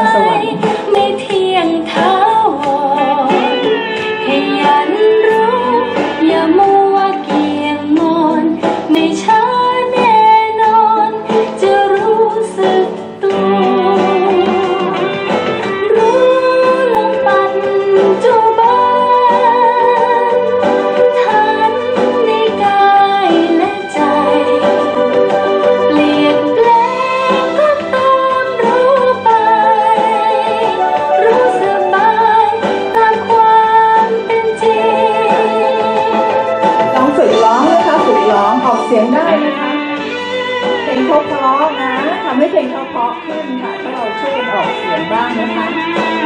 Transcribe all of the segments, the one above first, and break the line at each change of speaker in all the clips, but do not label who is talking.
าว
น เพ
ล
งเพ
ราะๆขึ้นค่ะถ้าเราช่วยกันออกเสียงบ้างนะคะ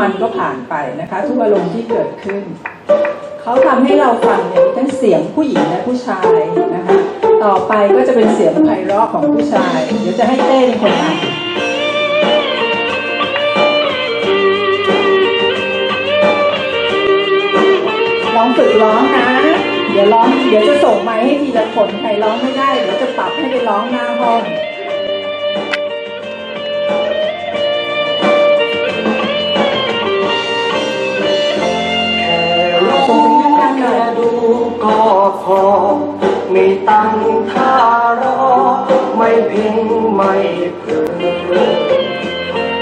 มันก็
ผ่านไปนะคะ ทุกอารมณ์ที่เกิดขึ้น เขาทำให้เราฟังเนี่ยมีทั้งเสียงผู้หญิงและผู้ชายนะคะ ต่อไปก็จะเป็นเสียงไพเราะของผู้ชาย เดี๋ยวจะให้เต้เป็นคนนำลองฝึกร้องนะ เดี๋ยวร้อง เดี๋ยวจะส่งไม้ให้ทีละคน ใครร้องไม่ได้ เดี๋ยวจะปรับให้ไปร้องหน้าห้อง
ก็พอไม่ตั้งท่ารอ ไม่เพ่งไม่เพลิน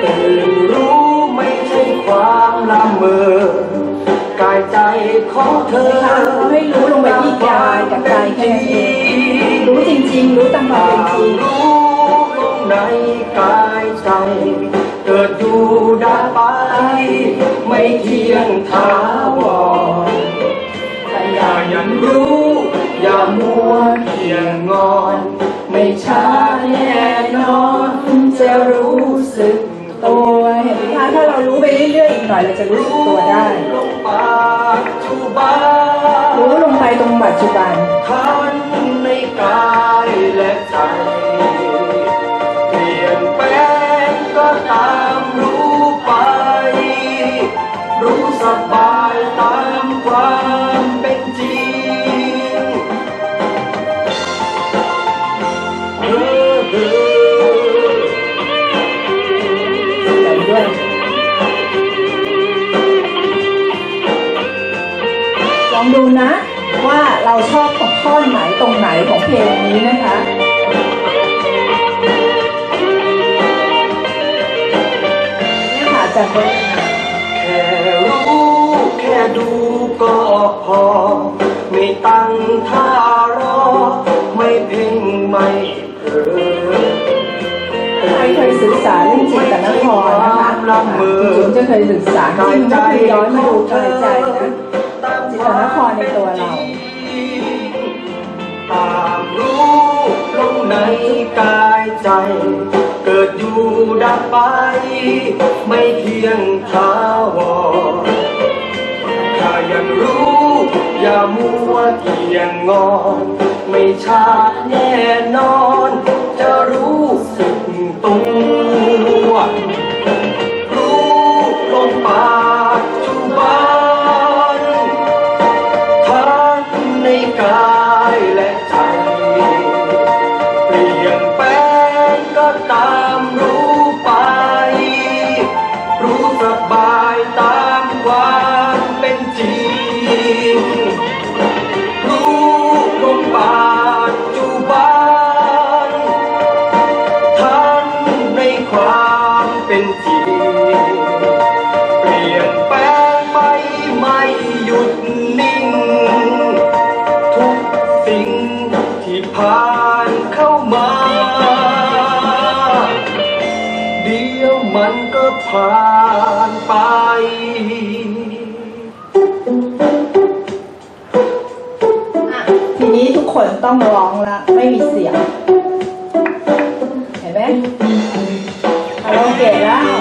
ตื่นรู้ไม่ใช่ความละเมอกายใจของเธอ
เขาให้รู้ลงไปที่กายกับใจแค่เองรู้จริงๆ รู้ตามความเป็นจริง
รู้ลงในกายใจเกิดอยู่ดับไป ไม่เที่ยงท้าวร ย่ายันรู้ อย่ามัวเพียงงอน ไม่ช้าแน่นอนจะรู้สึก
ตัวเห็นไหมคะถ้าเรารู้ไปเรื่อยๆอีกหน่อยเราจะรู้สึกตัวได้
ลงปัจจุบัน
รู้ลงไปตรงปัจจุบัน
ทันในกายและใจ
ท่า
ร
อ ไม่เพ่งไม่เผลอ
ใครเคยศึกษาเรื่องจิตนครนะคะจุ๋มจะเคยศึกษาจริงก็คือย้อนมาดูกายใจนะจิตนครในตัวเรา
ตามรู้ลงในกายใจ เกิดอยู่ดับไป ไม่เที่ยงท้าวรถ้ายังรู้ อย่ามัวเที่ยงงอน ไม่ช้าแน่นอน จะรู้สึกตัว มันก็ผ่านไป
ทีนี้ทุกคนต้องร้องละไม่มีเสียง เห็นไหมเราโอเกะแล้ว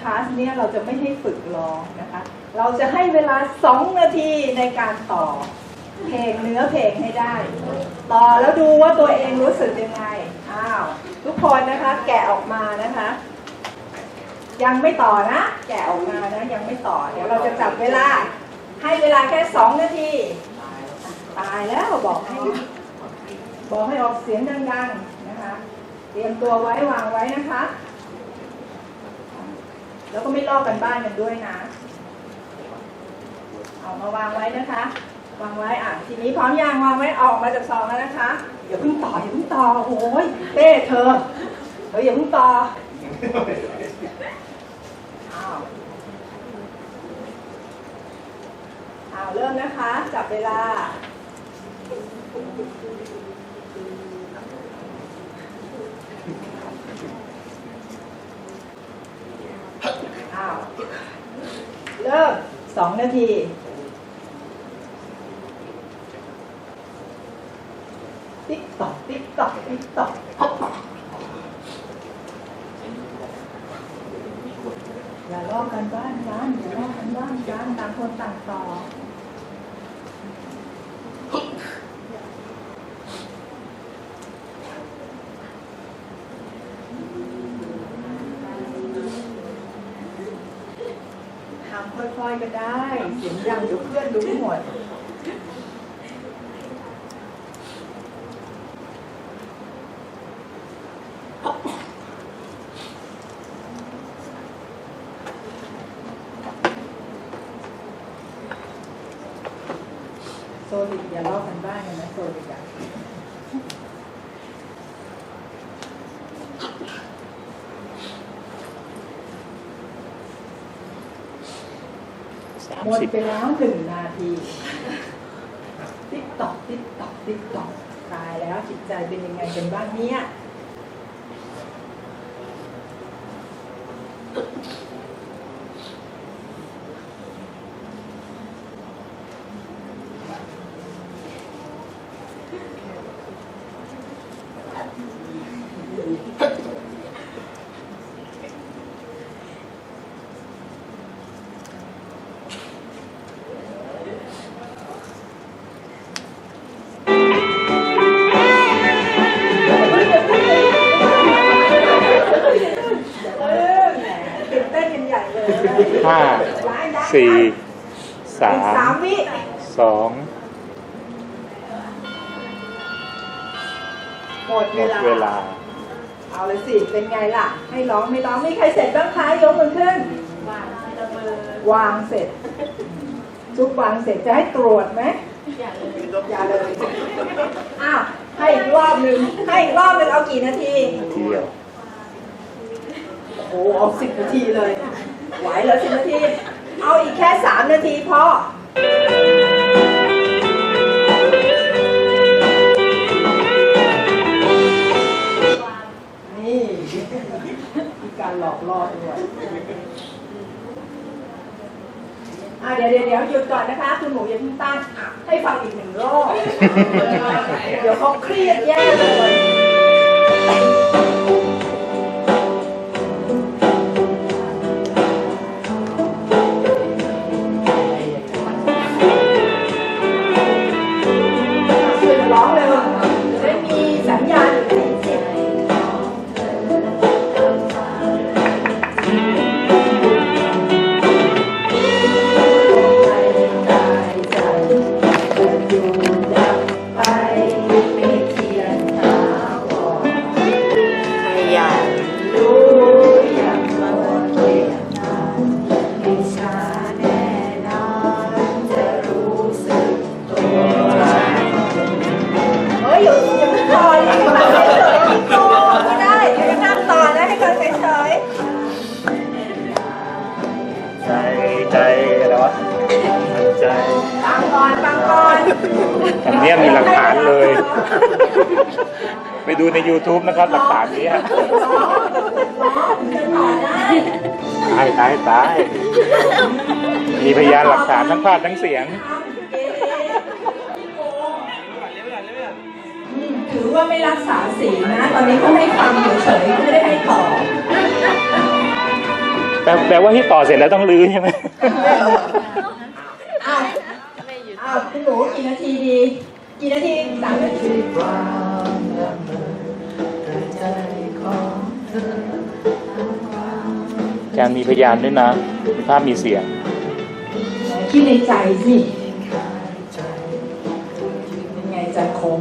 คลา
สเนี้ยเราจะไม่ให้ฝึกร้องนะคะ เราจะให้เวลา2นาทีในการต่อเพลงเนื้อเพลงให้ได้ ต่อแล้วดูว่าตัวเองรู้สึกยังไงอ้าวทุกคนนะคะแกะออกมานะคะ ยังไม่ต่อนะ แกะออกมานะยังไม่ต่อ เดี๋ยวเราจะจับเวลา ให้เวลาแค่สองนาที ตายแล้วบอกให้บอกให้ออกเสียงดังๆนะคะเต รียมตัวไว้วางไว้นะคะ แล้วก็ไม่ลอกกันบ้านกันด้วยนะ เอามาวางไว้นะคะ วางไว้อะทีนี้พร้อมยางวางไว้ออกมาจากซองแล้วนะคะอย่าเพิ่งต่ออย่าเพิ่งต่อโอ้ยเต้เธอเอออย่าเพิ่งต่ออ้าวเริ่มนะคะ จับเวลา อ้าว เริ่มสองนาทีติ๊กตอกติ๊กตอกติ๊กตอกอย่าลอกกันบ้านกันอย่าลอกกันบ้านกันต่างคนต่างต่อ ทำค่อยๆ ก็ได้เสียงดังเดี๋ยวเพื่อนรู้หมดโซลิดอย่าลอกกันบ้านกันนะโซลิดอะ
สาม
หมดไปแล้วหนึ่งนาทีติ๊กตอกติ๊กตอกติ๊กตอกตายแล้วจิตใจเป็นยังไงกันบ้างเนี่ย
สี่
ได้
สา
อีกสาม
ม
วิ
สอง
หมด
ห
เว
มด
ลา
เวลา
เอาเลยสิ เป็นไงล่ะ ให้ร้องไม่ร้องมีใครเสร็จบ้างคะยกมือขึ้นวางเสร็จจุกวางเสร็จจะให้ตรวจไหมอย่าเลย อย่าเลย อ้าวให้อีกรอบหนึ่งให้อีกรอบหนึ่งเอากี่นาที
ทีเดียว
โอ้โหเอาสิบนาทีเลย ไหวเหรอสิบนาที เอาอีกแค่สามนาทีพอนี่มีการหลอกล่อด้วยอะเดี๋ยวเดี๋ยวเดี๋ยวหยุดก่อนนะคะ คุณหมูอย่าเพิ่งตั้งให้ฟังอีกหนึ่งรอบเดี๋ยวเขาเครียดแย่เลย อะไรวะใจๆฟังก่อนฟังก่อน
อันเนี้ยมีหลักฐานเลย ไปดูใน YouTube นะครับ หลักฐานนี้อะ
ต่อได้
ตายตายตายมีพยานหลักฐานทั้งภาพทั้งเสียง
อืมถือว่าไม่รักษาศีลนะ ตอนนี้เขาให้ฟังเฉยๆไม่ได้ให้ต่อ
ต แต่แต่ว่าที่ต่อเสร็จแล้วต้องรื้อใช่ไหม
อ้าวอ้าวคุณหนูกี่นาทีดี กี่นาทีสามนาที
อาจารย์มีพยานด้วยนะมีภาพมีเสียง
คิดในใจสิ เป็นไงจะคม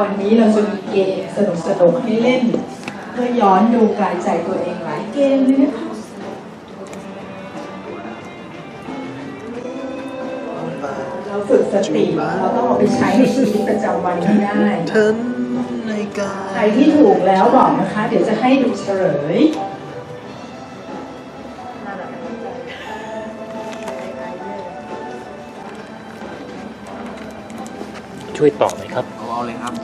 วันนี้เราจะมีเกมสนุกสนุกๆให้เล่น เพื่อย้อนดูกายใจตัวเองหลายเกมเลยนะคะเราฝึกสติเราต้องเอาไปใช้ในชีวิตประจำวันให้ได้
ฉันในกา
ใคร
ย
ที่ถูกแล้วบอกนะคะ เดี๋ยวจะให้ดูเฉลย
ช่วยตอบหน่อยครับ
เอาเอาเลยครับ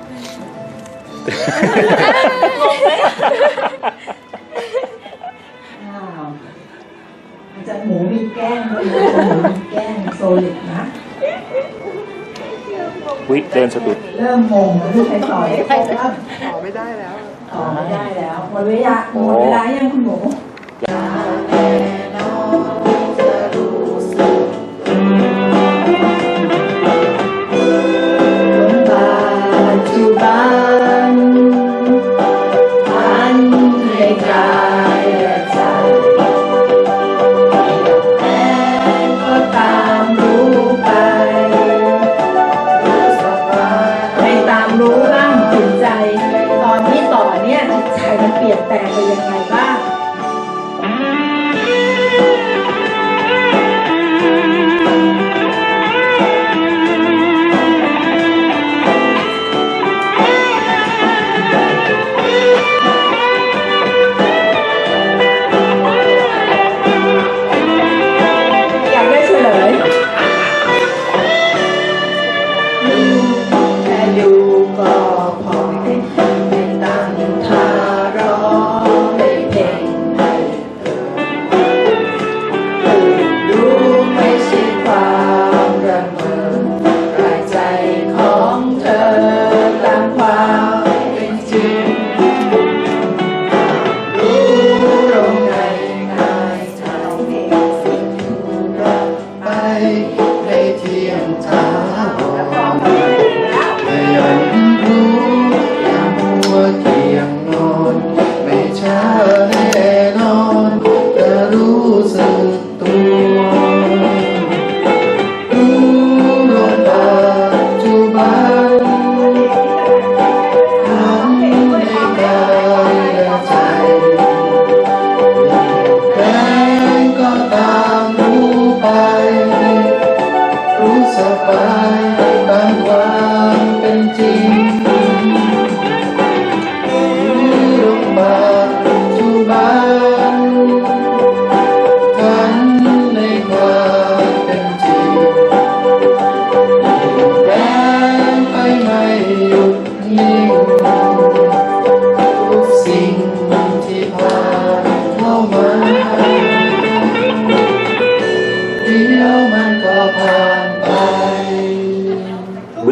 อ้าวอาจารย์หมูมีแกล้งด้วยนะอาจารย์หมูมีแกล้งโซลิดนะ
วิเดินสะดุด
เริ่มงงแล้วที่ใครต่อได้ครบแล้วต่อไม่ได้แล้ว ต่อไม่ได้แล้วหมดเวลาหมดเวลายังคุณหมู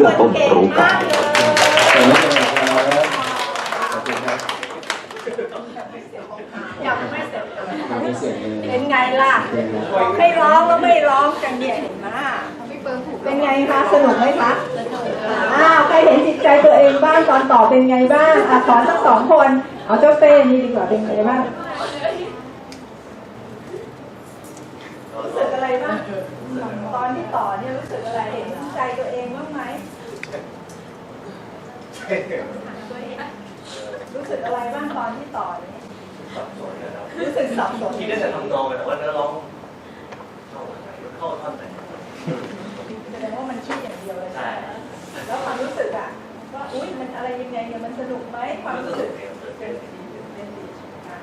บื้องต้นรู้กัน
เป็นไงล่ะ
บอกให้ร้องแล้วไม่ร้องกันเนี่ยเห็นไหมเป็นไงคะสนุกไหมคะอ้าวใครเห็นจิตใจตัวเองบ้างตอนต่อเป็นไงบ้างอะขอสักสองคนเอาเจ้าเต้นี่ดีกว่าเป็นไงบ้างรู้สึกอะไรบ้างตอนที่ต่อเนี่ยรู้สึกอะไรเห็นจิตใจตัวเองบ้า รู้สึกอะไรบ้างตอนที่ต่อเนี่ยรู้สึกสับสน
คิดได้แต่ทำนองแต่ว่าเนื้อร้องเข้าไหนเข้าท่อนไหน
แสดงว่ามันคิดอย่างเดียวเลย
ใช่
แล้วความรู้สึกอะว่าอุ้ยมันอะไรยังไงเนี่ยมันสนุกไหมความรู้สึกเป็นเป็นดีอะ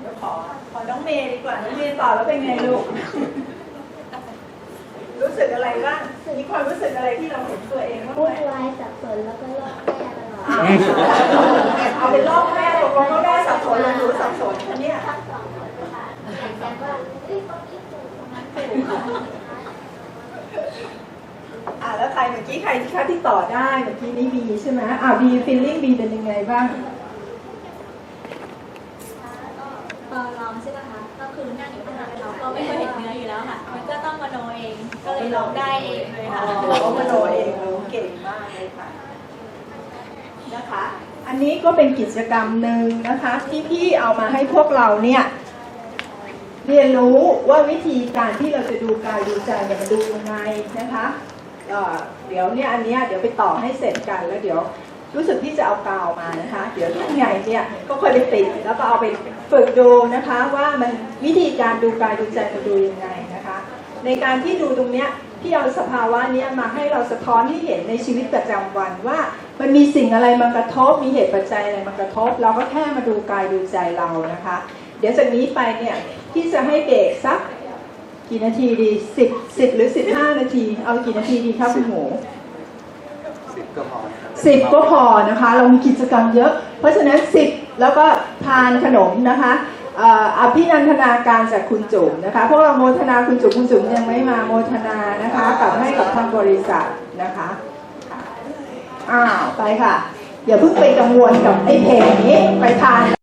เดี๋ยวขอขอน้องเมย์ดีกว่าน้องเมย์ต่อแล้วเป็นไงลูกรู้สึกอะไรบ้างมีความรู้สึกอะไรที่เราเห็นตัวเองบ้าง
พู
ไห
ด
ม
ไว้สับสนแล้วก็ลอกแก้ตลอด
เอาเป็นรอบแม่ตกลงว่าแม่สับสนหรือหนูสับสนคะเนี่ย
ทั้งสองคนค่ะแต่ว่าเอ้ยคนนี้ถูกคนนั้นถูก
อ่าแล้วใครเมื่อกี้ใครที่คะที่ต่อได้เมื่อกี้นี่บีใช่ไหมอ่าบีฟีลลิ่งบีเป็นยังไงบ้าง
ตอนร้องใช่ไหมคะก็คือนั่งอยู่ข้างหลังเราเราไม่เคยเห็นเนื้ออยู่แล้วค่ะ มันก็ต้องมโนเองก็เลยร้องได้เองเลยค่ะ
เรามโนเองเราเก่งมากเลยค่ะ นะคะ อันนี้ก็เป็นกิจกรรมหนึ่งนะคะ ที่พี่เอามาให้พวกเราเนี่ยเรียนรู้ว่าวิธีการที่เราจะดูกายดูใจเนี่ยมันดูยังไงนะคะเดี๋ยวเนี่ยอันนี้เดี๋ยวไปต่อให้เสร็จกันแล้วเดี๋ยวรู้สึกที่จะเอากาวมานะคะ เดี๋ยวข้างในเนี่ยก็ค่อยไปติดแล้วก็เอาไปฝึกดูนะคะ ว่ามันวิธีการดูกายดูใจมันดูยังไงนะคะ ในการที่ดูตรงเนี้ย ที่เอาสภาวะเนี้ยมาให้เราสะท้อนให้เห็นในชีวิตประจำวันว่า มันมีสิ่งอะไรมากระทบ มีเหตุปัจจัยอะไรมากระทบ เราก็แค่มาดูกายดูใจเรานะคะ เดี๋ยวจากนี้ไปเนี่ยที่จะให้เบรกสักกี่นาทีดีสิบสิบหรือสิบห้านาที เอากี่นาทีดีครับคุณหมู
สิบก็พอนะครับ
สิบก็พอนะคะ เรามีกิจกรรมเยอะ เพราะฉะนั้นสิบแล้วก็ทานขนมนะคะเอภินันทนาการจากคุณจุ๋มนะคะ พวกเราโมทนาคุณจุ๋มคุณจุ๋มยังไม่มาโมทนานะคะกลับให้กับทางบริษัทนะคะอ้าวไปค่ะ อย่าเพิ่งไปกังวลกับไอ้เพลงนี้ไปทาน